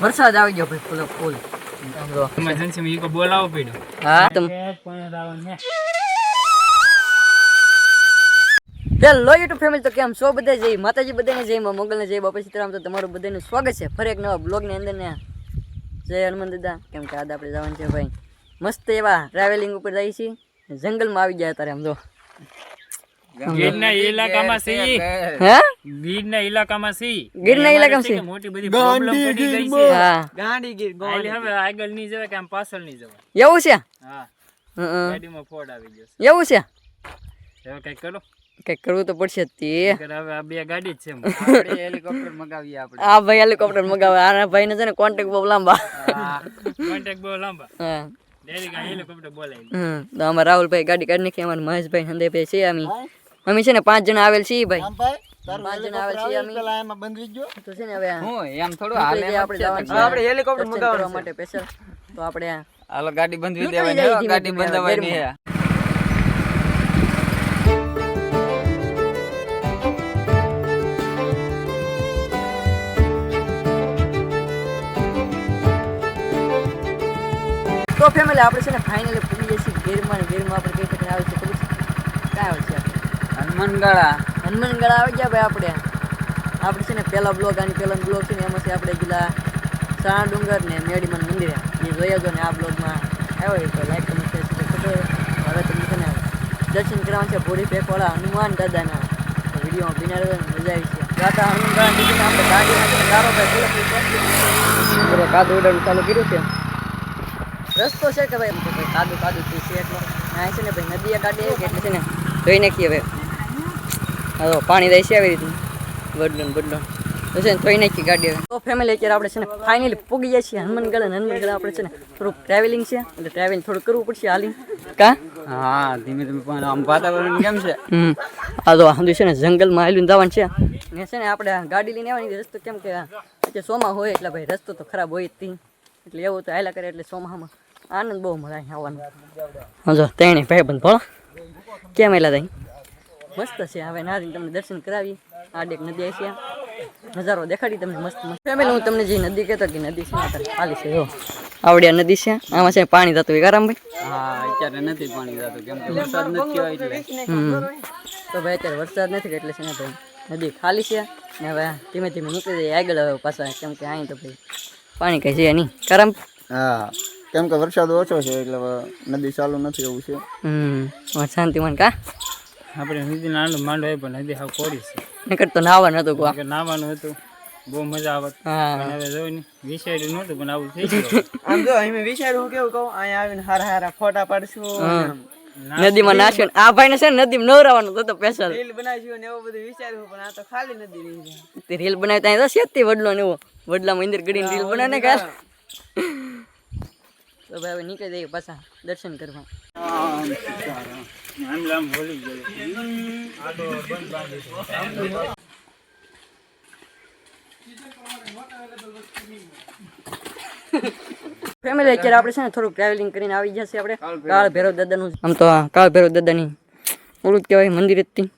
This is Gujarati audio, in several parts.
વરસાદ આવી ગયો ભાઈ ફૂલ ફૂલ. ઇમરજન્સી માં ઈકો બોલાવો પડ્યો. હા? તમે પણ રાવણ ને હેલો યુટ્યુબ ફેમિલી તો કેમ છો? બધા જય માતાજી બધાને જય માં મોગલને જય બાપા સીતારામ તો તમારું બધાનું સ્વાગત છે. ફરી એક નવા બ્લોગની અંદર ને. જય હનુમાન દાદા. કેમ કે આજે આપણે જવાનું છે ભાઈ. મસ્ત એવા ટ્રાવેલિંગ ઉપર જઈએ છીએ. જંગલમાં આવી ગયા તારે આમ જો. ગીરના ઇલાકામાં સી. હે? ગીરના ઇલાકામાં સી. ગીરના ઇલાકામાં સી? મોટી બધી પ્રોબ્લેમ પડી ગઈ છે. હા. એટલે હવે આગળ નહીં જવાય કે આમ પાછળ નહીં જવાય? એવું છે? હા. ગાડીમાં ફોડ આવી ગયો એવું છે? છે હવે કંઈક કરો. કંઈક કરવું તો પડશે તે. હવે આ બે ગાડી જ છે હેલિકોપ્ટર મગાવીએ આપણે. આ ભાઈ હેલિકોપ્ટર મગાવે. આના ભાઈને છે ને કોન્ટેક્ટ બહુ લાંબા. કોન્ટેક્ટ બહુ લાંબા. હા. હેલિકોપ્ટર બોલાવી તો અમારા રાહુલભાઈ ગાડી કાઢી નાખી. અમારા મહેશભાઈ સંદેભાઈ છે અમે અમે છે ને પાંચ જણા આવેલ છીએ ભાઈ. પાંચ જણા આવેલ અમે. તો છે ને હવે એમ થોડું નીકળી આપણે આપણે હેલિકોપ્ટર દર્શન માટે special. તો આપણે હાલો ગાડી બંધ નીકળી દેવાની. જાય હો, ધીમે ગાડી બંધાવવાની ગરમી. તો ફેમિલી આપણે છે ને ફાઇનલી પૂરી જઈએ છીએ ગેરમાં ને ગીરમાં આપણે કઈ આવે છે ખબર છે? ક્યાં આવે છે હનુમાનગાળા. હનુમાનગઢ આવી ગયા ભાઈ આપણે. આપણે છે ને પહેલા બ્લોગ આની પહેલાનો બ્લોગ છે ને એમાંથી આપણે પેલા સાણા ડુંગર ને મેડીમન મંદિરે. એ જોયા જો ને આ બ્લોગમાં આવ્યો તો લાઈક કમેન્ટ કરી સબસ્ક્રાઇબ કરજો. હવે તમને છે ને દર્શન કરવાનું છે ભોરી પેકવાળા હનુમાન દાદાના. વિડીયોમાં બિના મજા આવી છે. ગાતા આપણે છે ભાઈ કાદુ ઉડાડવું ચાલુ કર્યું છે. રસ્તો છે કે ભાઈ? કાદુ કાદુ છે એટલે. ના છે ને ભાઈ નદીએ કાઢીએ એટલે છે ને જોઈ નાખીએ હવે. હા પાણી છે આવી રીતનું બદલું બદલું. તો છે ને ધોઈ નાખી ગાડી તો ફેમિલી અત્યારે આપણે છે ને ફાઇનલી પૂગી જાય છીએ હનુમાનગઢ અને હનુમાનગઢ આપણે છે ને થોડુંક ટ્રાવેલિંગ છે. એટલે ટ્રાવેલિંગ થોડું કરવું પડશે હાલી. કા? હા ધીમે ધીમે પણ આમ વાતાવરણ કેમ છે? હમ. આ તો સમજુ છે ને જંગલમાં આવેલું જવાનું છે. ને છે ને આપણે ગાડી લઈને આવવાની રસ્તો કેમ કે અત્યારે સોમાં હોય એટલે ભાઈ રસ્તો તો ખરાબ હોય જ તી. એટલે એવું તો હાલ્યા કરે એટલે સોમામાં આનંદ બહુ મળે અહીં આવવાનો. હજો જો તેણે ભાઈ બંધ ભણો કેમ એલા તઈ? મસ્ત છે. હવે નારીને તમને દર્શન કરાવી આ ડેક નદી છે નજારો દેખાડી તમને મસ્ત મસ્ત. ફેમિલી હું તમને જે નદી કહેતો કે નદી છે. અત્યારે ખાલી છે જો. આવડિયા નદી છે. આમાં છે પાણી થતું હોય આરામભાઈ હા અત્યારે નથી પાણી જતું કેમ કે વરસાદ નથી થયો એટલે. તો ભાઈ અત્યારે વરસાદ નથી એટલે છે ને ભાઈ નદી ખાલી છે. ને હવે ધીમે ધીમે નીકળી જઈએ આગળ હવે પાછા કેમ કે અહીં તો ભાઈ પાણી કઈ છે નહીં. કરમ હા. કેમ કે વરસાદ ઓછો છે એટલે નદી ચાલુ નથી એવું છે. હમ. શાંતિ મન કા? આપણે નદી નાનો માંડો હોય પણ હજી હાવ કોરી છે. નીકળ તો નાવા હતું કો નાવાનું હતું બહુ મજા આવત. પણ હવે જોઈ ને વિચાર્યું નહોતું પણ આવું થઈ ગયું. આમ જો અહીં વિચાર્યું કેવું કહું અહીંયા આવીને હારા હારા ફોટા પાડશું નદીમાં નાશ્યો આ આ ભાઈને છે ને નદીમાં નવરાવાનું તો સ્પેશિયલ રીલ બનાવ્યું ને એવું બધું વિચાર્યું પણ આ તો ખાલી નદી રહી તે રીલ બનાવી ત્યાં તો શેતી વડલો ને એવો. વડલામાં અંદર ગડીને રીલ બનાવે ને કાલ. તો ભાઈ હવે નીકળી જઈએ પાછા દર્શન કરવા. ફેમિલી અત્યારે આપણે છે ને થોડુંક ટ્રાવેલિંગ કરીને આવી જશે આપણે. કાળ ભૈરવ દાદાનું આમ તો કાળ ભૈરવ દાદાની જ કહેવાય મંદિર હતી.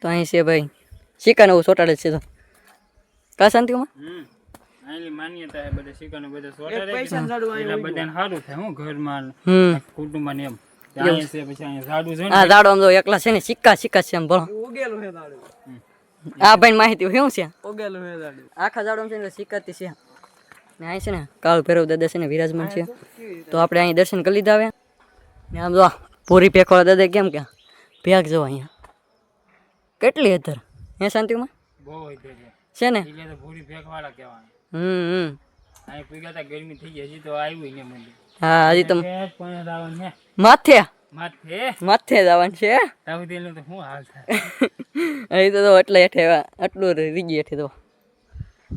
તો અહીં છે ભાઈ સિક્કા નવું ચોટાડે છે તો. કા શાંતિમાં? હમ. માન્યતા બધા શીખાનું બધા રહે સારું થાય હું ઘરમાં કુટુંબમાં એમ. આ દાડો આમ જો એકલા છે ને સિક્કા સિક્કા છે આમ ભણો. ઉગેલું હે દાડું આ ભાઈ માહિતી શું છે? ઉગેલું હે દાડું આખા દાડો છે ને સિક્કાતી છે. ને અહીં છે ને કાળ ભૈરવ દાદા છે ને વિરાજમાન છે. તો આપણે અહીં દર્શન કરી લીધા આવ્યા ને આમ જો પૂરી પેખોળા દાદા કેમ કે ભેગ જો અહીંયા. કેટલી હેતર હે શાંતિમાં છે. ને? એટલે તો પૂરી ફેંકવાળા કહેવાના હમ હમ. અહીં પીગા તા ગરમી થઈ ગઈ હજી તો આવ્યું હા હજી તમે માથે. માથે માથે જવાનું છે તાવતીનું તો શું હાલ થાય? અહીં તો એટલે હેઠે આટલું રીગી હેઠે તો.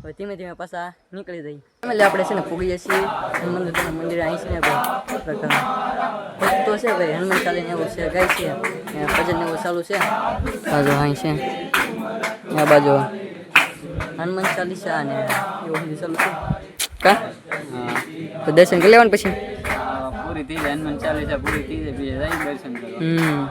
હવે ધીમે ધીમે પાછા નીકળી જઈએ. એટલે આપણે છે ને પૂગીએ છીએ હનુમાન દાદાના મંદિરે અહીં છે ને ભાઈ ભક્તો છે ભાઈ હનુમાન ચાલીને એવું છે ગાય છે. ભજન ને એવું ચાલુ છે. બાજુ અહીં છે. આ બાજુ હનુમાન ચાલીસા અને એવું ચાલુ છે. કા? તો દર્શન કરી લેવાનું પછી? પૂરી થઈ જાય હનુમાન ચાલીસા પૂરી થઈ જાય બીજા જાય દર્શન કરવા. હમ.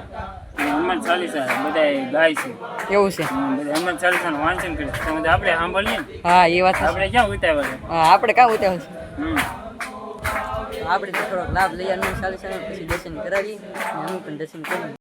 હનુમાન ચાલીસા બધા ગાય છે. એવું છે. હનુમાન ચાલીસા નું ચાલીસાનું વાંચન કરે તો આપણે સાંભળીએ ને? હા એ વાત આપણે ક્યાં ઉતાવળ હા આપણે ક્યાં ઉતાવળ છે? હમ. આપણે તો થોડોક લાભ લઈએ હનુમાન ચાલીસા આવીને પછી દર્શન કરાવી હું પણ દર્શન કરી.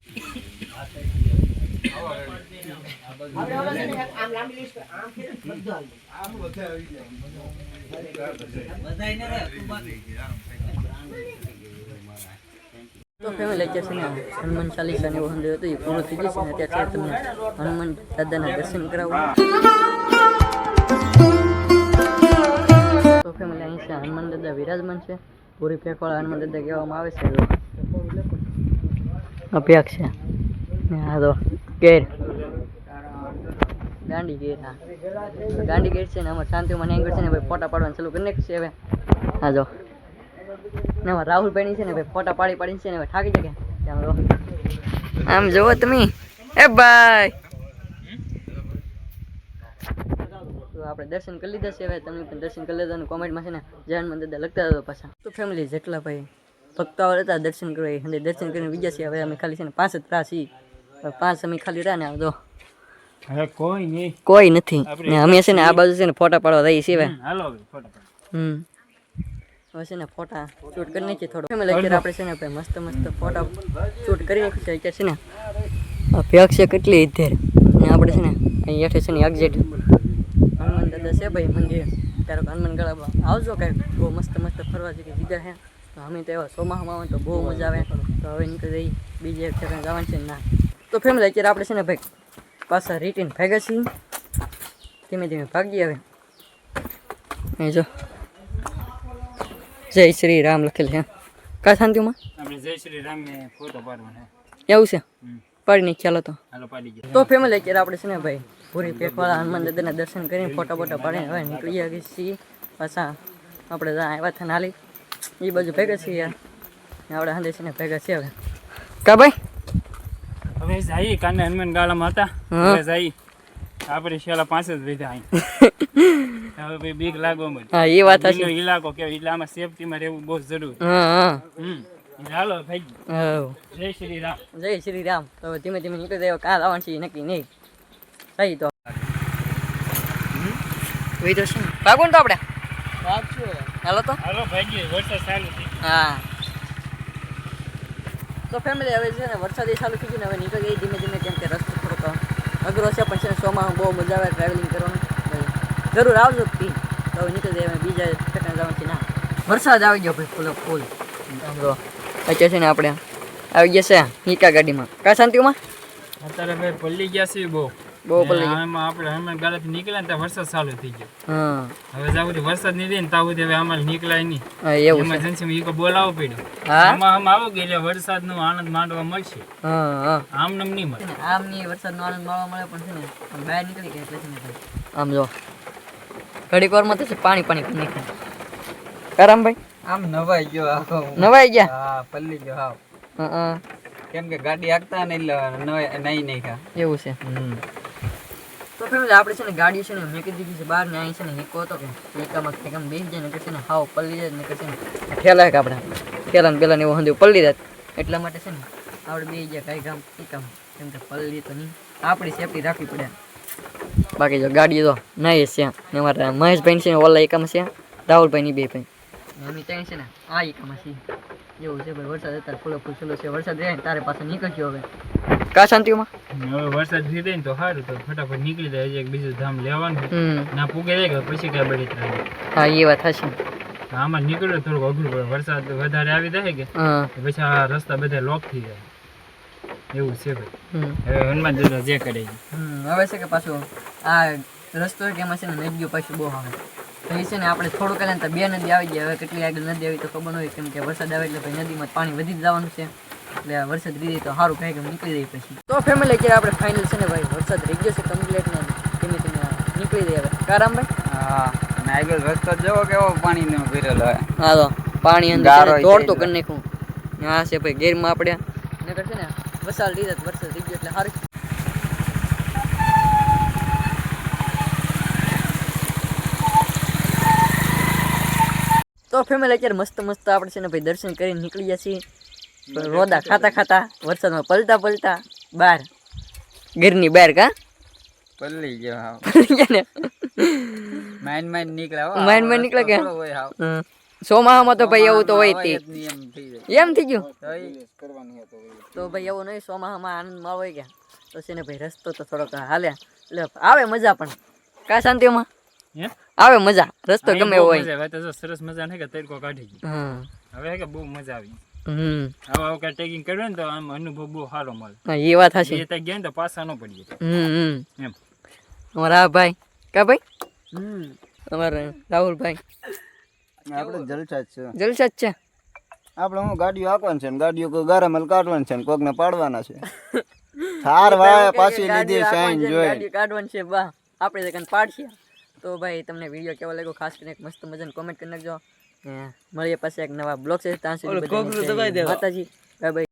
તો ફેમિલી અત્યારે છે ને હનુમાન ચાલીસા ને એવું હતું, એ પૂરું થઈ જશે ને અત્યારે તમને હનુમાન દાદાના દર્શન કરાવવા. તો ફેમિલી અહીં છે, હનુમાન દાદા વિરાજમાન છે. પૂરી ફેંકવાળા હનુમાન દાદા કહેવામાં આવે છે. અભ્યાસ છે. ને આ તો કેર ગાંડી ગેર હા. ગાંડી ગેર છે ને, આમાં શાંતિમાં એંગલ છે ને, ભાઈ ફોટા પાડવાનું ચાલુ કરી નાખશે હવે. હા જો. ને રાહુલ રાહુલભાઈની છે ને ભાઈ ફોટા પાડી પાડી છે ને હવે થાકી જાય આમ જોવો તમે. એ ભાઈ. તો આપણે દર્શન કરી લીધા છે હવે. તમે પણ દર્શન કરી અને કોમેન્ટમાં છે ને જય હનુમાન દાદા લખતા હતો પાછા. તો ફેમિલી જેટલા ભાઈ ભક્તો હતા દર્શન કરવા એ અને દર્શન કરીને બીજા છે હવે અમે ખાલી છે ને પાંચ જ છીએ. પાંચ અમે ખાલી રહ્યા ને આ જો કોઈ નહીં. કોઈ નથી. અમે છે ને આ બાજુ છે ને ફોટા પાડવા રહી છીએ હાલો હવે હમ. હવે છે ને ફોટા શૂટ કરી નાખીએ થોડો ફેમિલી અત્યારે આપણે છે ને ભાઈ મસ્ત મસ્ત ફોટા શૂટ કરી નાખ્યું છે અત્યારે છે ને. પેક છે કેટલી ઇધેર. અને આપણે છે ને અહીં હેઠે છે ને એક્ઝેટ હનુમાન દાદા છે ભાઈ મંદિર. ત્યારે હનુમાન ગળા આવજો કાંઈક બહુ મસ્ત મસ્ત ફરવા જઈએ જગ્યા છે. તો અમે તો એવા ચોમાસામાં આવે તો બહુ મજા આવે. તો હવે નીકળી જઈ બીજે ઠેકાણે જવાનું છે ને તો ફેમિલી અત્યારે આપણે છે ને ભાઈ પાછા રિટર્ન ભાગ્યા છીએ. ધીમે ધીમે હવે. અહીં જો. જય શ્રી રામ લખેલ છે. કા શાંતિમાં આપણે જય શ્રી રામને ફોટો પાડવાનો એવું છે. પાડી નહીં ખ્યાલ તો હાલો પાડી ગયા. તો ફેમિલી અત્યારે આપણે છે ને ભાઈ પૂરી પેકવાળા હનુમાન દાદાના દર્શન કરીને ફોટા ફોટો પાડીને હવે નીકળી ગયા છીએ પાછા આપણે આવ્યા હતા નાલી એ બાજુ ભેગા છીએ આપણે હાંડે છે ને ભેગા છીએ હવે. કા ભાઈ? હવે જઈએ કાને હનુમાન ગાળામાં હતા. હવે જઈએ. આપણે શેલા પાંચ જ લીધા અહીં. હવે બીક લાગવા મળી હા એ વાત છે ઇલાકો કે ઇલામાં સેફટીમાં રહેવું બહુ જરૂરી. હા હા. હાલો ભાઈ. જય શ્રી રામ. જય શ્રી રામ. તો ધીમે ધીમે નીકળી જાય કાલ આવવાનું છે નક્કી નહીં. સહી તો. વહી તો શું? ભાગો તો આપણે. હાલો તો. હાલો ભાઈ વરસાદ ચાલુ થઈ હા. તો ફેમિલી હવે છે ને વરસાદ એ ચાલુ થઈ ગયું ને હવે નીકળી ગઈ ધીમે ધીમે કેમ કે રસ્તો થોડોક અઘરો છે પણ છે સોમાં બહુ મજા આવે ટ્રાવેલિંગ કરવાનું. જરૂર આવજો જ તી તો હવે નીકળી જાય હવે બીજા ઠેકાણે જવાનું છે ના. વરસાદ આવી ગયો ભાઈ ફૂલ ફૂલ. આમ જો અત્યારે છે ને આપણે આવી ગયા છે હીકા ગાડીમાં. કા શાંતિમાં? અત્યારે ભાઈ પલ્લી ગયા છે બહુ. બહુ પલ્લી ગયા. આમાં આપણે હનુમાન ગાળાથી નીકળ્યા ને ત્યાં વરસાદ ચાલુ થઈ ગયો. હા. હવે જ્યાં સુધી વરસાદ નહીં દે ને ત્યાં સુધી હવે આમાં નીકળાય નહીં. હા એવું છે. ઇમરજન્સીમાં ઈકો બોલાવવો પડ્યો. હા? આમાં આમ આવો કે એટલે વરસાદનો આનંદ માંડવા મળશે. હા હા. આમ નમ નહીં મળે. આમ ની વરસાદનો આનંદ માણવા મળે પણ છે ને આમ બહાર નીકળી ગયા એટલે છે ને ભાઈ. આમ જો. ઘડીક વારમાં તો છે પાણી પાણી કરી નાખ્યું કારામભાઈ? આમ નવાઈ ગયો આખો નવાઈ ગયા? હા પલ્લી ગયો હાવ હા કેમ કે ગાડી આગતા નહીં નવાઈ નહીં નહીં ખા એવું છે. તો ફેમિલી આપણે છે ને ગાડી છે ને મેં કીધી છે બહાર ને અહીં છે ને હિકો હતો કે એકામાં ઠેકામાં બેસી જાય ને છે ને હાવ પલ્લી જાય ને છે ને ઠેલા કે આપણે. ઠેલા ને પેલા ને એવું હંધ્યું પલ્લી જાય. એટલા માટે છે ને આપણે બે ગયા કઈ ગામ એ કામ. કેમ કે પલ્લી તો નહીં. આપણી સેફટી રાખવી પડે. બાકી જો ગાડી તો નહીં છે. ને મારા મહેશભાઈ છે ને ઓલા એકામાં છે. રાહુલભાઈની બે ભાઈ. મમ્મી ત્યાં છે ને આ એકામાં છે. એવું છે ભાઈ વરસાદ અત્યારે ફૂલો ફૂલ છે. વરસાદ રહે ને તારે પાસે નીકળ્યો હવે. કા શાંતિમાં હવે વરસાદ થઈ જાય ને તો સારું તો ફટાફટ નીકળી જાય એક બીજું ધામ લેવાનું ના પૂગે જાય કે પછી ક્યાં બળી થાય હા એ વાત હશે આમાં નીકળ્યો થોડુંક અઘરું પડે. વરસાદ વધારે આવી જાય કે પછી આ રસ્તા બધા લોક થઈ જાય. એવું છે ભાઈ. હવે હનુમાન દાદા જે કરે હવે છે કે પાછું આ રસ્તો કે એમાં છે ને નદીઓ પાછી બહુ આવે. તો એ છે ને આપણે થોડું કાલે તો બે નદી આવી જાય. હવે કેટલી આગળ નદી આવી તો ખબર હોય કેમ કે વરસાદ આવે એટલે ભાઈ નદીમાં પાણી વધી જવાનું છે. એટલે વરસાદ રીધી તો સારું કાંઈ કે નીકળી જાય પછી. તો ફેમિલી અત્યારે આપણે ફાઇનલ છે ને ભાઈ વરસાદ રહી ગયો છે કમ્પ્લીટ ને ધીમે ધીમે નીકળી જાય હવે. કારામભાઈ હા અને આગળ રસ્તો જેવો કેવો પાણીનો ભરેલો હોય. હા તો પાણી અંદર તોડતો કરી નાખ્યું. હા છે ભાઈ ગેરમાં આપણે. નકર છે ને વસાલ લીધા વરસાદ થઈ ગયો એટલે સારું તો ફેમિલી અત્યારે મસ્ત મસ્ત આપણે છે ને ભાઈ દર્શન કરીને નીકળી છીએ. રોદા ખાતા ખાતા વરસાદમાં પલતા પલતા બાર ઘરની બહાર કા? પલ્લી ગયો ગયા ને? માઇન્ડ માઇન નીકળ્યા હો. Mind mind નીકળે કે? થોડો હોય હાવ હમ. ચોમાસામાં તો ભાઈ એવું તો. હોય તે એમ થઈ ગયું? તો ભાઈ એવું નહીં ચોમાસામાં આનંદમાં હોય ગયા. તો છે ને ભાઈ રસ્તો તો થોડોક હાલે એટલે આવે મજા પણ. કા શાંતિમાં? હે? આવે મજા. રસ્તો ગમે એવો હોય. આવે. તો સરસ મજા નહીં કે તડકો કાઢી ગયો. હવે કે બહુ મજા આવી. હમ. હવે ટેકિંગ કરવું ને તો આમ અનુભવ બહુ સારો મળે. એ વાત હશે એ ત્યાં ગયા ને તો પાછા ન પડીએ. હમ હમ. એમ. અમારા આ ભાઈ. કા ભાઈ? હમ. અમારા રાહુલભાઈ. આપણે જલસા જ છે. જલસા જ છે? આપણે હું ગાડીઓ આપવાની છે ને ગાડીઓ કોઈ ગારામાં કાઢવાની છે ને કોકને પાડવાના છે. થાર વાય પાછી લીધી સાઈન જોઈ. ગાડી કાઢવાની છે બા આપણે તો પાડશે. તો ભાઈ તમને વીડિયો કેવો લાગ્યો? ખાસ કરીને એક મસ્ત મજાનું કોમેન્ટ કરી નાખજો. મળીએ પાછા એક નવા બ્લોગ છે ત્યાં સુધી માતાજી. Bye bye